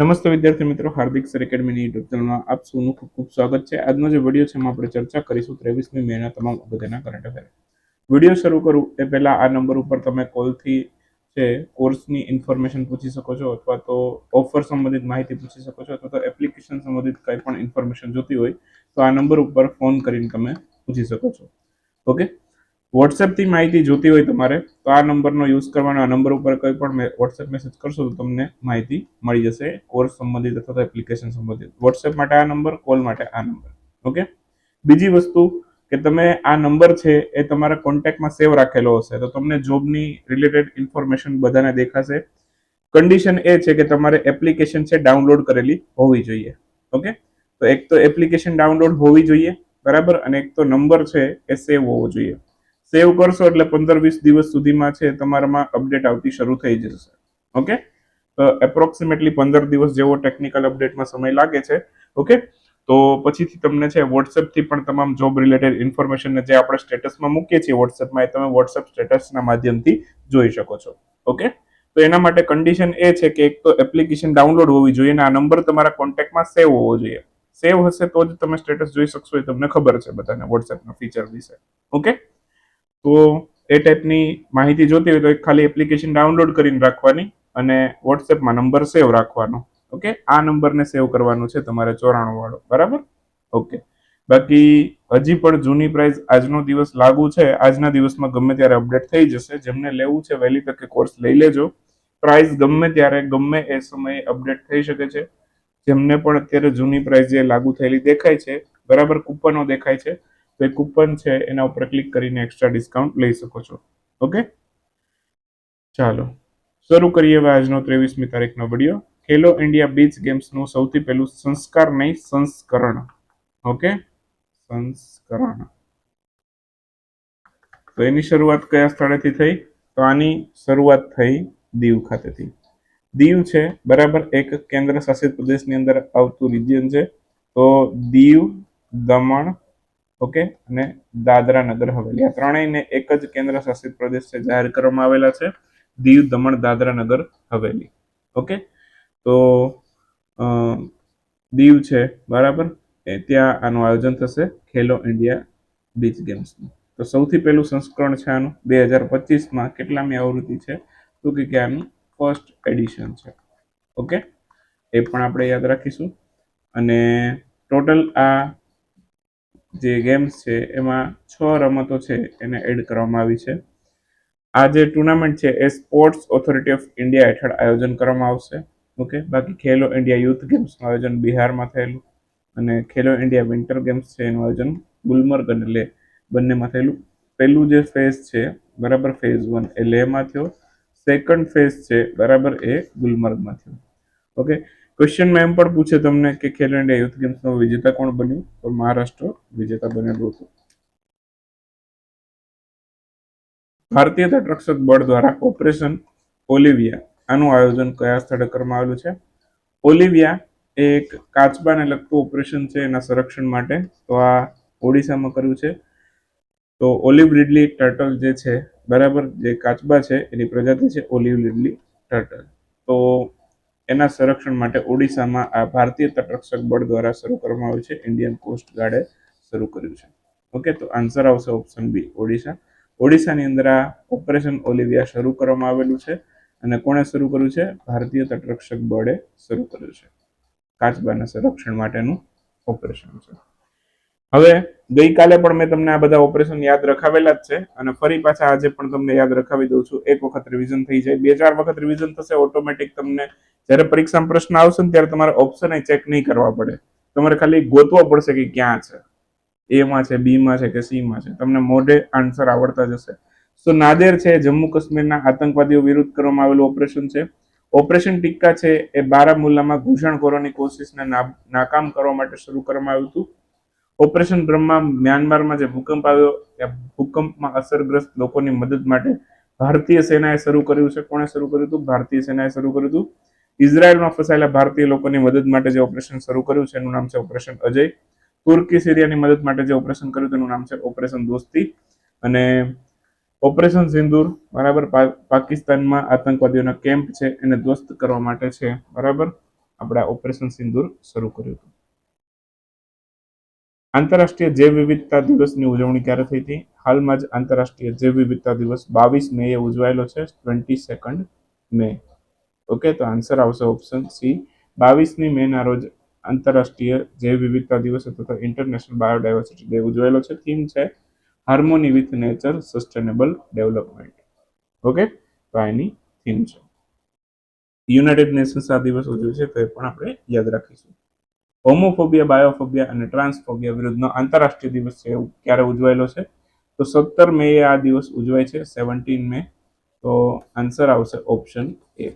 નમસ્તે વિદ્યાર્થી મિત્રો, હાર્દિક સર એકેડમીની યુટ્યુબ ચેનલમાં આપ સૌનું ખૂબ ખૂબ સ્વાગત છે. આજનો જે વીડિયો છે એમાં આપણે ચર્ચા કરીશું ત્રેવીસમી મેના તમામ અગત્યના કરંટ અફેર વીડિયો શરૂ કરું એ પહેલા આ નંબર ઉપર તમે કોલથી છે કોર્સની ઇન્ફોર્મેશન પૂછી શકો છો અથવા તો ઓફર સંબંધિત માહિતી પૂછી શકો છો અથવા તો એપ્લિકેશન સંબંધિત કંઈ પણ ઇન્ફોર્મેશન જોતી હોય તો આ નંબર ઉપર ફોન કરીને તમે પૂછી શકો છો. ઓકે વોટ્સએપથી માહિતી જોતી હોય તમારે, તો આ નંબરનો યુઝ કરવાનો, આ નંબર ઉપર કોઈ પણ વોટ્સએપ મેસેજ કરશો તો તમને માહિતી મળી જશે કોર્સ સંબંધિત અથવા તો એપ્લિકેશન સંબંધિત. વોટ્સએપ માટે આ નંબર, કોલ માટે આ નંબર. ઓકે? બીજી વસ્તુ કે તમે આ નંબર છે એ તમારા કોન્ટેક્ટમાં સેવ રાખેલો હશે, તો તમને જોબની રિલેટેડ ઇન્ફોર્મેશન બધાને દેખાશે. કન્ડિશન એ છે કે તમારે એપ્લિકેશન છે ડાઉનલોડ કરેલી હોવી જોઈએ. ઓકે? તો એક તો એપ્લિકેશન ડાઉનલોડ હોવી જોઈએ, બરાબર? અને એક તો નંબર છે એ સેવ હોવો જોઈએ. સેવ કરશો એટલે પંદર વીસ દિવસ સુધીમાં છે તમારામાં અપડેટ આવતી શરૂ થઈ જશે. ઓકે એપ્રોક્સિમેટલી પંદર દિવસ જેવો ટેકનિકલ અપડેટમાં સમય લાગે છે. ઓકે તો પછીથી તમને છે વોટ્સએપથી પણ તમામ જોબ રિલેટેડ ઇન્ફોર્મેશન જે આપણે સ્ટેટસમાં મૂકીએ છીએ વોટ્સએપમાં એ તમે વોટ્સએપ સ્ટેટસના માધ્યમથી જોઈ શકો છો. ઓકે તો એના માટે કન્ડિશન એ છે કે એક તો એપ્લિકેશન ડાઉનલોડ હોવી જોઈએ અને આ નંબર તમારા કોન્ટેક્ટમાં સેવ હોવો જોઈએ. સેવ હશે તો જ તમે સ્ટેટસ જોઈ શકશો એ તમને ખબર છે બધાને વોટ્સએપના ફીચર વિશે. ઓકે તો એ ટાઈપની માહિતી જોતી હોય તો એક ખાલી એપ્લિકેશન ડાઉનલોડ કરીને રાખવાની અને વોટ્સએપમાં નંબર સેવ રાખવાનો. ઓકે આ નંબરને સેવ કરવાનો છે તમારે ચોરાણું વાળો. બરાબર? ઓકે બાકી હજી પણ જૂની પ્રાઇસ આજનો દિવસ લાગુ છે. આજના દિવસમાં ગમે ત્યારે અપડેટ થઈ જશે. જેમને લેવું છે વહેલી તકે કોર્સ લઈ લેજો. પ્રાઇસ ગમે ત્યારે, ગમે એ સમયે અપડેટ થઈ શકે છે. જેમને પણ અત્યારે જૂની પ્રાઇસ જે લાગુ થયેલી દેખાય છે, બરાબર? કૂપનો દેખાય છે. તો એ કૂપન છે, એના ઉપર ક્લિક કરીને એક્સ્ટ્રા ડિસ્કાઉન્ટ લઈ શકો છો. ઓકે ચાલો. શરૂ કરીએ હવે આજનો ત્રેવીસમી તારીખનો વીડિયો ખેલો ઇન્ડિયા બીચ ગેમ્સનું સૌથી પહેલું સંસ્કાર નહીં, સંસ્કરણ. ઓકે સંસ્કરણ. તો એની શરૂઆત કયા સ્થળેથી થઈ? તો આની શરૂઆત થઈ દીવ ખાતેથી. દીવ છે, બરાબર, એક કેન્દ્ર શાસિત પ્રદેશની અંદર આવતું રિજિયન છે. તો દીવ, દમણ ઓકે? અને દાદરા નગર હવેલી. આ ત્રણેયને એક જ કેન્દ્ર શાસિત પ્રદેશ છે, જાહેર કરવામાં આવેલા છે. દીવ, દમણ, દાદરા નગર, હવેલી. ઓકે? તો દીવ છે, બરાબર? ત્યાં આનું આયોજન થશે, ખેલો ઇન્ડિયા બીચ ગેમ્સનું. તો સૌથી પહેલું સંસ્કરણ છે આનું, બે હજાર પચીસમાં કેટલામી આવૃત્તિ છે? તો કે આનું ફર્સ્ટ એડિશન છે. ઓકે? એ પણ આપણે યાદ રાખીશું. અને ટોટલ આ જે ગેમ્સ છે, એમાં છ રમતો છે એને એડ કરવામાં આવી છે. આ જે ટુર્નામેન્ટ છે, એ સ્પોર્ટ્સ ઓથોરિટી ઓફ ઇન્ડિયા હેઠળ આયોજન કરવામાં આવશે. ઓકે? બાકી ખેલો ઇન્ડિયા યુથ ગેમ્સનું આયોજન બિહારમાં થયેલું અને ખેલો ઇન્ડિયા વિન્ટર ગેમ્સ છે, એનું આયોજન ગુલમર્ગ અને લે બંનેમાં થયેલું. પહેલું જે ફેઝ છે, બરાબર ફેઝ વન એ લેહમાં થયો. સેકન્ડ ફેઝ છે, બરાબર એ ગુલમર્ગમાં થયો. ઓકે? ક્વેશ્ચનમાં એમ પણ પૂછે તમને કે ખેલો ઇન્ડિયા યુથ ગેમ્સનો વિજેતા કોણ બન્યું? તો મહારાષ્ટ્ર વિજેતા બનેલું હતું ભારતીય તટરક્ષક બળ દ્વારા ઓપરેશન ઓલિવિયા આનું આયોજન કયા સ્થળે કરવામાં આવેલું છે? ઓલિવિયા એક કાચબાને લગતું ઓપરેશન છે એના સંરક્ષણ માટે. તો આ ઓડિશામાં કર્યું છે. તો ઓલિવ રીડલી ટર્ટલ જે છે, બરાબર જે કાચબા છે, એની પ્રજાતિ છે ઓલિવ રીડલી ટર્ટલ. તો એના સંરક્ષણ માટે ઓડિશામાં આ ભારતીય તટરક્ષક બળ દ્વારા શરૂ કરવામાં આવ્યું છે. ઇન્ડિયન કોસ્ટ ગાર્ડે શરૂ કર્યું છે. ઓકે તો આન્સર આવશે ઓપ્શન બી ઓડિશા. ઓડિશાની અંદર આ ઓપરેશન ઓલિવિયા શરૂ કરવામાં આવેલું છે અને કોણે શરૂ કર્યું છે? ભારતીય તટરક્ષક બળે શરૂ કર્યું છે. કાચબાના સંરક્ષણ માટેનું ઓપરેશન છે. હવે ગઈકાલે પણ મેં તમને આ બધા ઓપરેશન યાદ રખાવેલા જ છે. અને ફરી પાછા આજે પણ તમને યાદ રખાવી દઉં છું. એક વખત રિવિઝન થઈ જાય. બે ચાર વખત રિવિઝન થશે ઓટોમેટિક તમને જ્યારે પરીક્ષામાં પ્રશ્ન આવશે ને ત્યારે તમારે ઓપ્શન ચેક નહીં કરવા પડે. તમારે ખાલી ગોતવો પડશે કે ક્યાં છે? એમાં છે, બીમાં છે કે સીમાં છે. તમને મોઢે આન્સર આવડતા જશે. સો નાદેર છે જમ્મુ કાશ્મીરના આતંકવાદીઓ વિરુદ્ધ કરવામાં આવેલું ઓપરેશન છે. ઓપરેશન ટિક્કા છે એ બારામુલ્લામાં ઘૂસણખોરોની કોશિશને નાકામ કરવા માટે શરૂ કરવામાં આવ્યું હતું. ઓપરેશન બ્રહ્મા મ્યાનમારમાં જે ભૂકંપ આવ્યો ત્યાં ભૂકંપમાં અસરગ્રસ્ત લોકોની મદદ માટે ભારતીય સેનાએ શરૂ કર્યું છે. કોણે શરૂ કર્યું હતું? ભારતીય સેનાએ શરૂ કર્યું હતું. ઇઝરાયલમાં ફસાયેલા ભારતીય લોકોની મદદ માટે જે ઓપરેશન શરૂ કર્યું છે, એનું નામ છે ઓપરેશન અજય. તુર્કી સિરિયાની મદદ માટે જે ઓપરેશન કર્યું તેનું નામ છે ઓપરેશન દોસ્તી. અને ઓપરેશન સિંદૂર, બરાબર પાકિસ્તાનમાં આતંકવાદીઓના કેમ્પ છે, એને ધ્વસ્ત કરવા માટે છે. બરાબર? આપણે ઓપરેશન સિંદૂર શરૂ કર્યું હતું. આંતરરાષ્ટ્રીય જૈવ વિવિધતા દિવસની ઉજવણી ક્યારે થઈ હતી? હાલમાં જ આંતરરાષ્ટ્રીય જૈવ વિવિધતા દિવસ બાવીસ મે એ ઉજવાયેલો છે ટ્વેન્ટી સેકન્ડ મે. ઓકે તો આન્સર આવશે ઓપ્શન સી બાવીસમી મે ના રોજ આંતરરાષ્ટ્રીય જૈવ વિવિધતા દિવસ તથા ઇન્ટરનેશનલ બાયોડાયવર્સિટી ડે ઉજવાયેલો છે. થીમ છે harmony with nature sustainable development okay તો આ એની થીમ છે. યુનાઇટેડ નેશન્સ આ દિવસ ઉજવે છે, તો એ પણ આપણે યાદ રાખીશું. હોમોફોબિયા, બાયોફોબિયા અને ટ્રાન્સફોબિયા વિરુદ્ધનો આંતરરાષ્ટ્રીય દિવસ છે ક્યારે ઉજવાયેલો છે? તો સત્તર મે આ દિવસ ઉજવાય છે સેવન્ટીન મે. તો આન્સર આવશે ઓપ્શન એ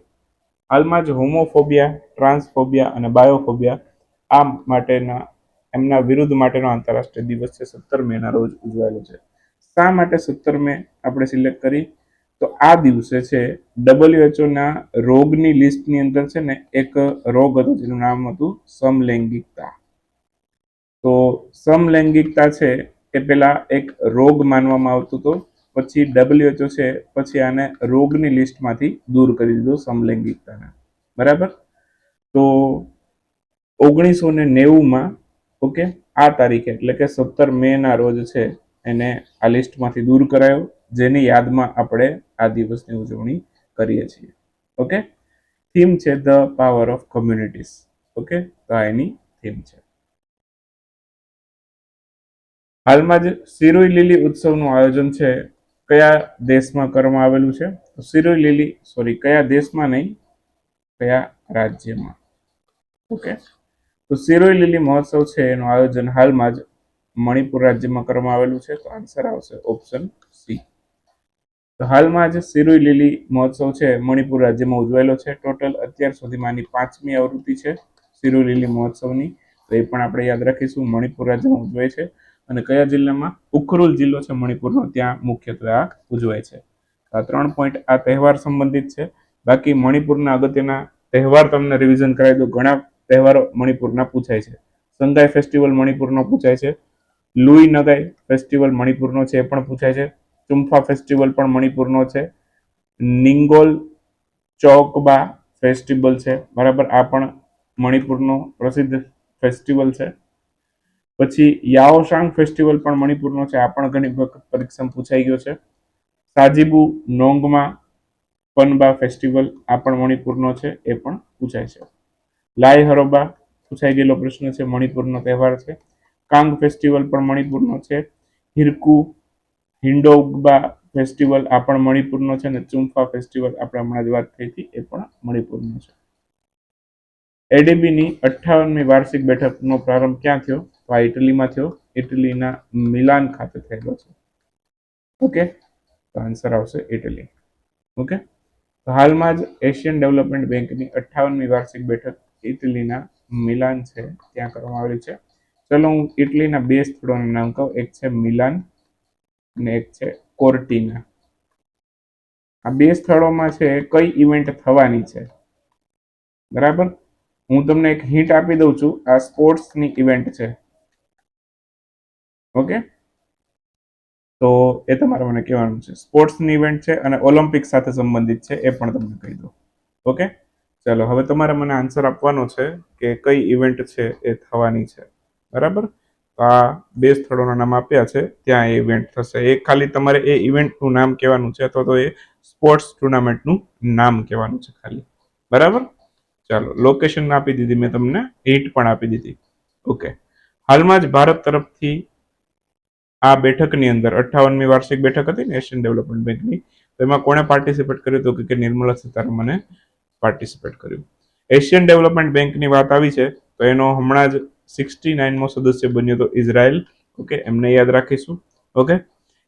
હાલમાં જ હોમોફોબિયા, ટ્રાન્સફોબિયા અને બાયોફોબિયા આ માટેના, એમના વિરુદ્ધ માટેનો આંતરરાષ્ટ્રીય દિવસ છે, સત્તર મેના રોજ ઉજવાયેલો છે. શા માટે સત્તર મે આપણે સિલેક્ટ કરી? તો આ દિવસે છે ડબલ્યુએચઓ ના રોગની લિસ્ટની અંદર છે ને એક રોગ હતો જેનું નામ હતું સમલૈંગિકતા. તો સમલૈંગિકતા છે એ પેલા એક રોગ માનવામાં આવતો હતો, પછી ડબલ્યુએચઓ છે, પછી આને રોગની લિસ્ટમાંથી દૂર કરી દીધો સમલૈંગિકતાને. બરાબર? તો ઓગણીસો ને નેવુંમાં, ઓકે, આ તારીખે, એટલે કે સત્તર મેના રોજ છે, એને આ લિસ્ટમાંથી દૂર કરાયો. જેની યાદમાં આપણે આ દિવસની ઉજવણી કરીએ છીએ. ઓકે થીમ છે the power of communities okay તો આ એની થીમ છે. હાલમાં જ સિરોઈ લીલી ઉત્સવનું આયોજન છે. કયા દેશમાં કરવામાં આવેલું છે? તો સિરોઈ લીલી સોરી કયા દેશમાં નહીં, કયા રાજ્યમાં? ઓકે તો સિરોઈ લીલી મહોત્સવ છે, એનું આયોજન હાલમાં જ મણિપુર રાજ્યમાં કરવામાં આવેલું છે. તો આન્સર આવશે ઓપ્શન સી તો હાલમાં આજે સિરુઈ લીલી મહોત્સવ છે, મણિપુર રાજ્યમાં ઉજવાયેલો છે. ટોટલ અત્યાર સુધીમાંની પાંચમી આવૃત્તિ છે સિરુઈ લીલી મહોત્સવની. તો એ પણ આપણે યાદ રાખીશું, મણિપુર રાજ્યમાં ઉજવાય છે અને કયા જિલ્લામાં? ઉખરુલ જિલ્લો છે મણિપુરનો, ત્યાં મુખ્યત્વે આ ઉજવાય છે. આ ત્રણ પોઈન્ટ આ તહેવાર સંબંધિત છે. બાકી મણિપુરના અગત્યના તહેવાર તમને રિવિઝન કરાવી દો ઘણા તહેવારો મણિપુરના પૂછાય છે. સંગાઈ ફેસ્ટિવલ મણિપુરનો પૂછાય છે. લુઈ નગાઈ ફેસ્ટિવલ મણિપુરનો છે એ પણ પૂછાય છે. ચુમ્ફા ફેસ્ટિવલ પણ મણિપુરનો છે. નિંગોલ ચોકબા ફેસ્ટિવલ છે. બરાબર, આ પણ મણિપુરનો પ્રસિદ્ધ ફેસ્ટિવલ છે. પછી યાઓશાંગ ફેસ્ટિવલ પણ મણિપુરનો છે. આ પણ ઘણી વખત પરીક્ષામાં પૂછાઈ ગયો છે. સાજીબુ નોંગમાં પનબા ફેસ્ટિવલ આ પણ મણિપુરનો છે, એ પણ પૂછાય છે. લાઈ હરોબા પૂછાઈ ગયેલો પ્રશ્ન છે. મણિપુરનો તહેવાર છે. કાંગ ફેસ્ટિવલ પણ મણિપુરનો છે. હિરકુ હિન્ડોગબા ફેસ્ટિવલ આ પણ મણિપુરનો છે અને ચુમ્ફા ફેસ્ટિવલ આપણે હમણાં જ વાત થઈ હતી, એ પણ મણિપુરનો છે. એડીબીની અઠ્ઠાવનમી વાર્ષિક બેઠકનો પ્રારંભ ક્યાં થયો? તો આ ઇટલીમાં થયો. ઇટલીના મિલાન ખાતે થયેલો છે. ઓકે, તો આન્સર આવશે ઇટલી. ઓકે, તો હાલમાં જ એશિયન ડેવલપમેન્ટ બેંકની અઠ્ઠાવનમી વાર્ષિક બેઠક ઇટલીના મિલાન છે. ત્યાં કરવામાં આવેલી છે. ચલો હું ઇટલીના બે સ્થળોના નામ કહું. એક છે મિલાન અને એક છે, કોર્ટિના. આ બે સ્થળોમાં છે, કઈ ઇવેન્ટ થવાની છે? બરાબર? હું તમને એક હિન્ટ આપી દઉં છું, આ સ્પોર્ટ્સની ઇવેન્ટ છે. ઓકે? તો એ તમારે મને કહેવાનું છે. સ્પોર્ટ્સની ઇવેન્ટ છે અને ઓલિમ્પિક સાથે સંબંધિત છે, એ પણ તમને કહી દો ઓકે? ચાલો, હવે તમારે મને આન્સર આપવાનો છે કે કઈ ઇવેન્ટ છે, એ થવાની છે. બરાબર? આ બે સ્થળોના નામ આપ્યા છે. ત્યાં એ ઇવેન્ટ થશે. એ ખાલી તમારે એ ઇવેન્ટનું નામ કહેવાનું છે અથવા તો એ સ્પોર્ટ્સ ટુર્નામેન્ટનું નામ કહેવાનું છે ખાલી. બરાબર? ચાલો લોકેશન આપી દીધી મેં તમને. હિટ પણ આપી દીધી. ઓકે હાલમાં જ ભારત તરફથી આ બેઠકની અંદર અઠ્ઠાવનમી વાર્ષિક બેઠક હતી ને એશિયન ડેવલપમેન્ટ બેંકની તો એમાં કોણે પાર્ટિસિપેટ કર્યું હતું કે નિર્મલા સીતારમણે પાર્ટિસિપેટ કર્યું. એશિયન ડેવલપમેન્ટ બેંકની વાત આવી છે તો એનો હમણાં જ સિક્સટી નાઇનમો સદસ્ય બન્યો હતો ઇઝરાયલ. ઓકે, એમને યાદ રાખીશું. ઓકે,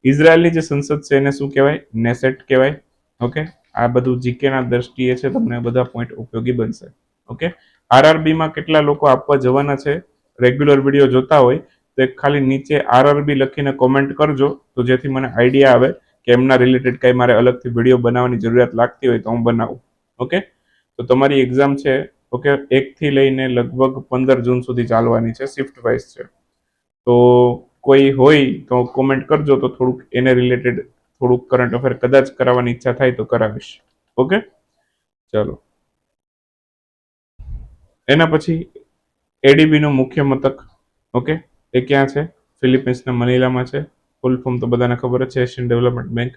ઇઝરાયલની જે સંસદ છે એને શું કહેવાય? નેસેટ કહેવાય. ઓકે, આ બધું જીકેના દ્રષ્ટિએ છે, તમને બધા પોઈન્ટ ઉપયોગી બનશે. ઓકે, આરઆરબીમાં કેટલા લોકો આપવા જવાના છે? રેગ્યુલર વીડિયો જોતા હોય, તો એક ખાલી નીચે આરઆરબી લખીને કોમેન્ટ કરજો, તો જેથી મને આઈડિયા આવે કે એમના રિલેટેડ કંઈ મારે અલગથી વીડિયો બનાવવાની જરૂરિયાત લાગતી હોય તો હું બનાવું. ઓકે, તો તમારી એક્ઝામ છે ઓકે, એકથી લઈને લગભગ પંદર જૂન સુધી ચાલવાની છે શિફ્ટ વાઇઝ છે. તો કોઈ હોય તો કોમેન્ટ કરજો, તો થોડુંક એને રિલેટેડ થોડુંક કરંટ અફેર કદાચ કરાવવાની ઈચ્છા થાય તો કરાવીશ. ઓકે? ચાલો. એના પછી એડીબી નું મુખ્ય મથક, ઓકે? એ ક્યાં છે? ફિલિપિન્સના મનીલામાં છે. ફૂલ ફોર્મ તો બધાને ખબર જ છે એશિયન ડેવલપમેન્ટ બેંક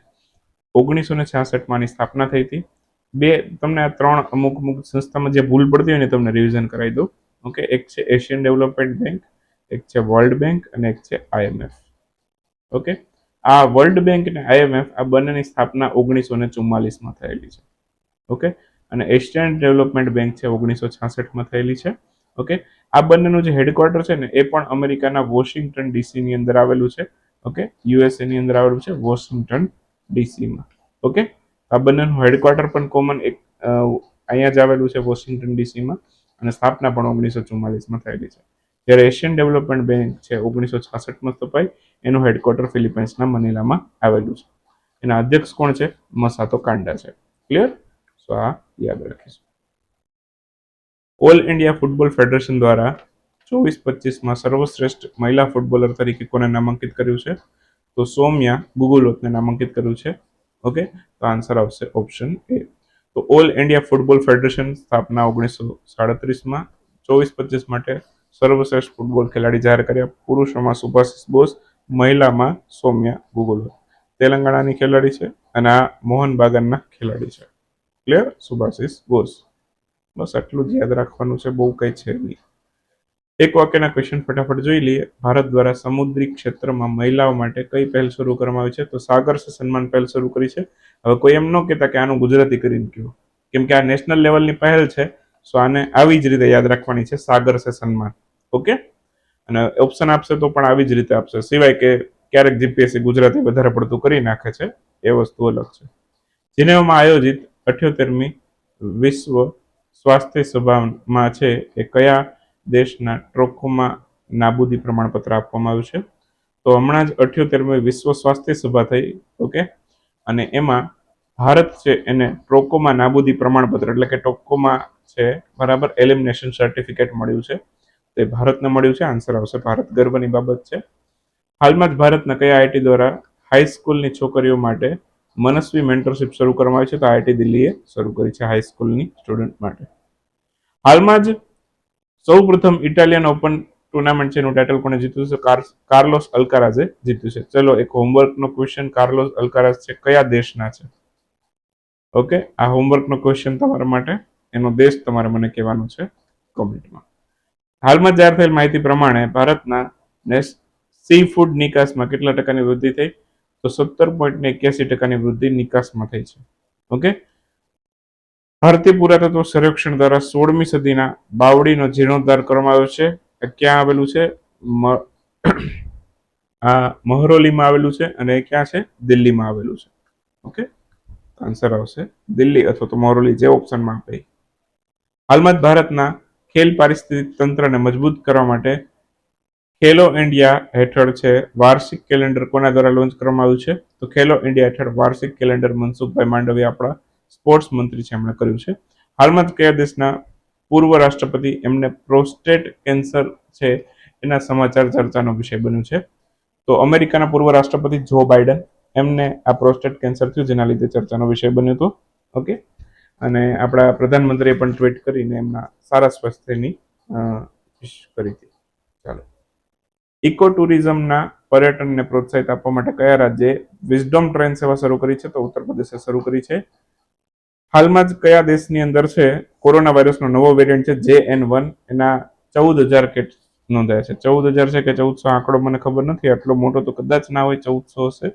ઓગણીસો ને છાસઠમાંની સ્થાપના થઈ હતી. બે, તમને આ ત્રણ અમુક અમુક સંસ્થામાં જે ભૂલ પડતી હોય ને તમને રિવિઝન કરાવી દઉં. ઓકે એક છે એશિયન ડેવલપમેન્ટ બેંક એક છે વર્લ્ડ બેંક અને એક છે આઈએમએફ ઓકે આ વર્લ્ડ બેંક અને આઈએમએફ આ બંનેની સ્થાપના ઓગણીસો ને ચુમ્માલીસમાં થયેલી છે. ઓકે અને એશિયન ડેવલપમેન્ટ બેંક છે ઓગણીસો છાસઠમાં થયેલી છે. ઓકે આ બંનેનું જે હેડક્વાર્ટર છે ને, એ પણ અમેરિકાના વોશિંગ્ટન ડીસીની અંદર આવેલું છે. ઓકે યુએસએની અંદર આવેલું છે વોશિંગ્ટન ડીસીમાં ઓકે આ બંનેનું હેડક્વાર્ટર પણ કોમન એક અહીંયા જ આવેલું છે વોશિંગ્ટન ડીસીમાં અને સ્થાપના પણ ઓગણીસો ચુમ્માલીસમાં થયેલી છે. જ્યારે એશિયન ડેવલપમેન્ટ બેંક છે ઓગણીસો છાસઠમાં સ્થપાઈ, એનું હેડક્વાર્ટર ફિલિપાઇન્સના મનીલામાં આવેલું છે. એના અધ્યક્ષ કોણ છે? મસાતો કાંડા છે. ક્લિયર સો આ યાદ રાખીશું. ઓલ ઇન્ડિયા ફૂટબોલ ફેડરેશન દ્વારા ચોવીસ પચીસમાં સર્વશ્રેષ્ઠ મહિલા ફૂટબોલર તરીકે કોને નામાંકિત કર્યું છે? તો સૌમ્યા ગુગુલોતને નામાંકિત કર્યું છે. ઓકે તો આન્સર આવશે ઓપ્શન એ તો ઓલ ઇન્ડિયા ફૂટબોલ ફેડરેશન સ્થાપના ઓગણીસો સાડત્રીસમાં ચોવીસ પચીસ માટે સર્વશ્રેષ્ઠ ફૂટબોલ ખેલાડી જાહેર કર્યા. પુરુષોમાં સુભાષિસ બોસ મહિલામાં સૌમ્યા ગુગલ તેલંગાણાની ખેલાડી છે અને આ મોહન બાગાનના ખેલાડી છે. ક્લિયર સુભાષિસ બોસ બસ આટલું જ યાદ રાખવાનું છે. બહુ કંઈ છે નહીં. એક વાક્યના ક્વેશ્ચન ફટાફટ જોઈ લઈએ. ભારત દ્વારા સમુદ્રી ક્ષેત્રમાં મહિલાઓ માટે કઈ પહેલ શરૂ કરવામાં આવી છે? તો સાગર સન્માન પહેલ શરૂ કરી છે. હવે કોઈ એમ ન કહેતા કે આનું ગુજરાતી કરીને કહ્યું કેમ કે આ નેશનલ લેવલની પહેલ છે સો આને આવી જ રીતે યાદ રાખવાની છે સાગર સે સન્માન. ઓકે? અને ઓપ્શન આપશે તો પણ આવી જ રીતે આપશે. સિવાય કે ક્યારેક જીપીએસસી ગુજરાતી વધારે પડતું કરી નાખે છે, એ વસ્તુ અલગ છે. જેનેવામાં આયોજિત અઠ્યોતેરમી વિશ્વ સ્વાસ્થ્ય સભામાં છે એ કયા દેશના ટ્રોકોમાં નાબૂદી પ્રમાણપત્ર આપવામાં આવ્યું છે. તો હમણાં જ અઠ્યોતેરમી વિશ્વ સ્વાસ્થ્ય સભા થઈ, ઓકે? અને એમાં ભારત છે એને ટ્રોકોમાં નાબૂદી પ્રમાણપત્ર, એટલે કે ટોકોમાં છે, બરાબર, એલિમિનેશન સર્ટિફિકેટ મળ્યું છે. તે ભારતને મળ્યું છે, આન્સર આવશે ભારત ગર્વની બાબત છે. હાલમાં જ ભારતના કયા આઈટી દ્વારા હાઈસ્કૂલની છોકરીઓ માટે મનસ્વી મેન્ટરશિપ શરૂ કરવામાં આવી છે? તો આઈઆઈટી દિલ્હીએ શરૂ કરી છે હાઈસ્કૂલની સ્ટુડન્ટ માટે. હાલમાં જ સૌ પ્રથમ ઇટાલિયન ઓપન ટુર્નામેન્ટ છે, એનું ટાઇટલ કોને જીત્યું છે? કાર્લોસ અલકારાઝે જીત્યું છે. ચલો, એક હોમવર્કનો ક્વેશ્ચન કાર્લોસ અલકારાઝ છે, કયા દેશના છે? ઓકે, આ હોમવર્કનો ક્વેશ્ચન તમારા માટે, એનો દેશ તમારે મને કહેવાનો છે, કોમેન્ટમાં. હાલમાં જાહેર થયેલ માહિતી પ્રમાણે ભારતના સી ફૂડ નિકાસમાં કેટલા ટકાની વૃદ્ધિ થઈ? તો સત્તર પોઈન્ટ એક્યાસી ટકાની વૃદ્ધિ નિકાસમાં થઈ છે. ઓકે ભારતીય પુરાતત્વ સર્વેક્ષણ દ્વારા સોળમી સદીના બાવડીનો જીર્ણોદ્ધાર કરવામાં આવ્યો છે. ક્યાં આવેલું છે? આ મહરોલીમાં આવેલું છે અને ક્યાં છે? દિલ્હીમાં આવેલું છે. ઓકે? આન્સર આવશે દિલ્હી અથવા તો મહરોલી જે ઓપ્શનમાં આપે. હાલમાં જ ભારતના ખેલ પારિસ્થિતિક તંત્રને મજબૂત કરવા માટે ખેલો ઇન્ડિયા હેઠળ છે વાર્ષિક કેલેન્ડર કોના દ્વારા લોન્ચ કરવામાં આવ્યું છે? તો ખેલો ઇન્ડિયા હેઠળ વાર્ષિક કેલેન્ડર મનસુખભાઈ માંડવી આપણા સ્પોર્ટ્સ મંત્રી છે એમણે કર્યું છે. હાલમાં કયા દેશના પૂર્વ રાષ્ટ્રપતિ એમને પ્રોસ્ટેટ કેન્સર છે એના સમાચાર ચર્ચાનો વિષય બન્યું છે. તો અમેરિકાના પૂર્વ રાષ્ટ્રપતિ જો બાઇડન એમને આ પ્રોસ્ટેટ કેન્સર થયું જેના લીધે ચર્ચાનો વિષય બન્યો હતો. ઓકે? અને આપણા પ્રધાનમંત્રીએ પણ ટ્વીટ કરીને એમના સારા સ્વાસ્થ્યની કરી હતી. ચાલો. ઇકો ટુરિઝમના પર્યટનને પ્રોત્સાહિત આપવા માટે કયા રાજ્યે વિઝડમ ટ્રેન સેવા શરૂ કરી છે? તો ઉત્તર પ્રદેશે શરૂ કરી છે. હાલમાં જ કયા દેશની અંદર છે કોરોના વાયરસનો નવો વેરિયન્ટ છે? જે એન વન એના ચૌદ હજાર કેટ નોંધાયા છે. ચૌદ હજાર છે કે ચૌદસો આંકડો મને ખબર નથી. આટલો મોટો તો કદાચ ના હોય ચૌદસો હશે.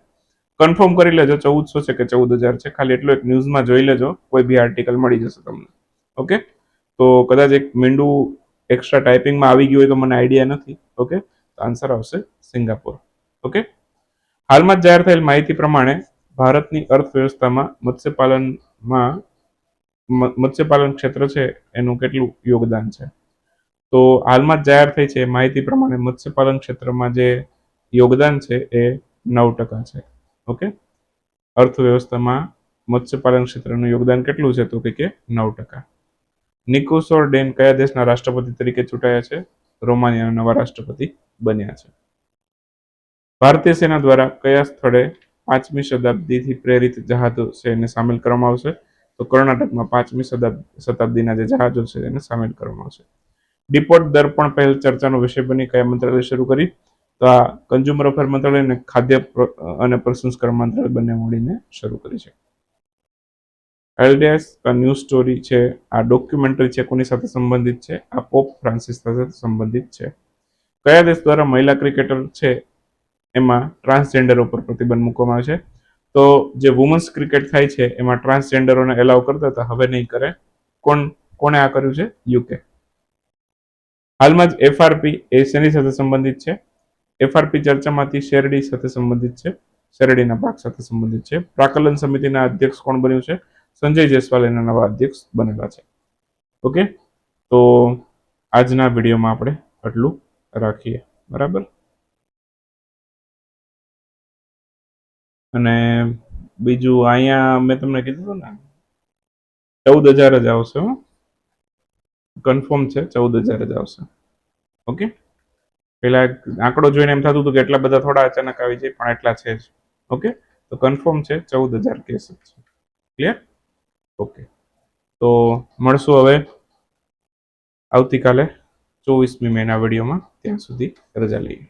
કન્ફર્મ કરી લેજો ચૌદસો છે કે ચૌદ હજાર છે. ખાલી એટલો એક ન્યૂઝમાં જોઈ લેજો. કોઈ બી આર્ટિકલ મળી જશે તમને. ઓકે તો કદાચ એક મીંડું એક્સ્ટ્રા ટાઈપિંગમાં આવી ગયું હોય તો મને આઈડિયા નથી. ઓકે તો આન્સર આવશે સિંગાપોર. ઓકે હાલમાં જાહેર થયેલ માહિતી પ્રમાણે ભારતની અર્થવ્યવસ્થામાં મત્સ્યપાલનમાં મ- મત્સ્યપાલન ક્ષેત્ર છે, એનું કેટલું યોગદાન છે? તો હાલમાં જાહેર થઈ છે, માહિતી પ્રમાણે મત્સ્યપાલન ક્ષેત્રમાં જે યોગદાન છે, એ નવ ટકા છે. ઓકે? અર્થવ્યવસ્થામાં મત્સ્યપાલન ક્ષેત્રનું યોગદાન કેટલું છે, તો કે નવ ટકા. નિકોસોર ડેન કયા દેશના રાષ્ટ્રપતિ તરીકે ચૂંટાયા છે? રોમાનિયાના નવા રાષ્ટ્રપતિ બન્યા છે. ભારતીય સેના દ્વારા કયા સ્થળે પાંચમી શતાબ્દીથી પ્રેરિત જહાજો છે એને સામેલ કરવામાં આવશે. તો કર્ણાટકમાં પાંચમી શતાબ- શતાબ્દીના જે જહાજો છે એને સામેલ કરવામાં આવશે. ડિપોર્ટ દર પણ પહેલ ચર્ચાનો વિષય બની કયા મંત્રાલય શરૂ કરી? તો આ કન્ઝ્યુમર અફેર મંત્રાલય અને ખાદ્ય અને પ્રસંસ્કરણ મંત્રાલય બંને મળીને શરૂ કરી છે. એલડીએસ ન્યૂઝ સ્ટોરી છે, આ ડોક્યુમેન્ટરી છે, કોની સાથે સંબંધિત છે? આ પોપ ફ્રાન્સિસ સાથે સંબંધિત છે. કયા દેશ દ્વારા મહિલા ક્રિકેટર છે એમાં ટ્રાન્સજેન્ડર ઉપર પ્રતિબંધ મૂકવામાં આવે છે. તો જે વુમન્સ ક્રિકેટ થાય છે, એમાં ટ્રાન્સજેન્ડરોને એલાવ કરતા હતા, હવે નહીં કરે. કોણ, કોણે આ કર્યું છે? યુકે હાલમાં જ એફઆરપી એ શેની સાથે સંબંધિત છે? એફઆરપી ચર્ચામાંથી શેરડી સાથે સંબંધિત છે. શેરડીના પાક સાથે સંબંધિત છે. પ્રાકલન સમિતિના અધ્યક્ષ કોણ બન્યું છે? સંજય જયસ્વાલ એના નવા અધ્યક્ષ બનેલા છે. ઓકે? તો આજના વિડીયોમાં આપણે આટલું રાખીએ. બરાબર? અને બીજું અહીંયા મેં તમને કીધું હતું ને ચૌદ હજાર જ આવશે કન્ફર્મ છે ચૌદ હજાર જ આવશે. ઓકે પેલા આંકડો જોઈને એમ થતું હતું કે એટલા બધા થોડા અચાનક આવી જાય, પણ એટલા છે જ. ઓકે તો કન્ફર્મ છે ચૌદ હજાર કેસ છે. ક્લિયર ઓકે તો મળશું હવે આવતીકાલે ચોવીસમી મેના વિડીયોમાં. ત્યાં સુધી રજા લઈએ.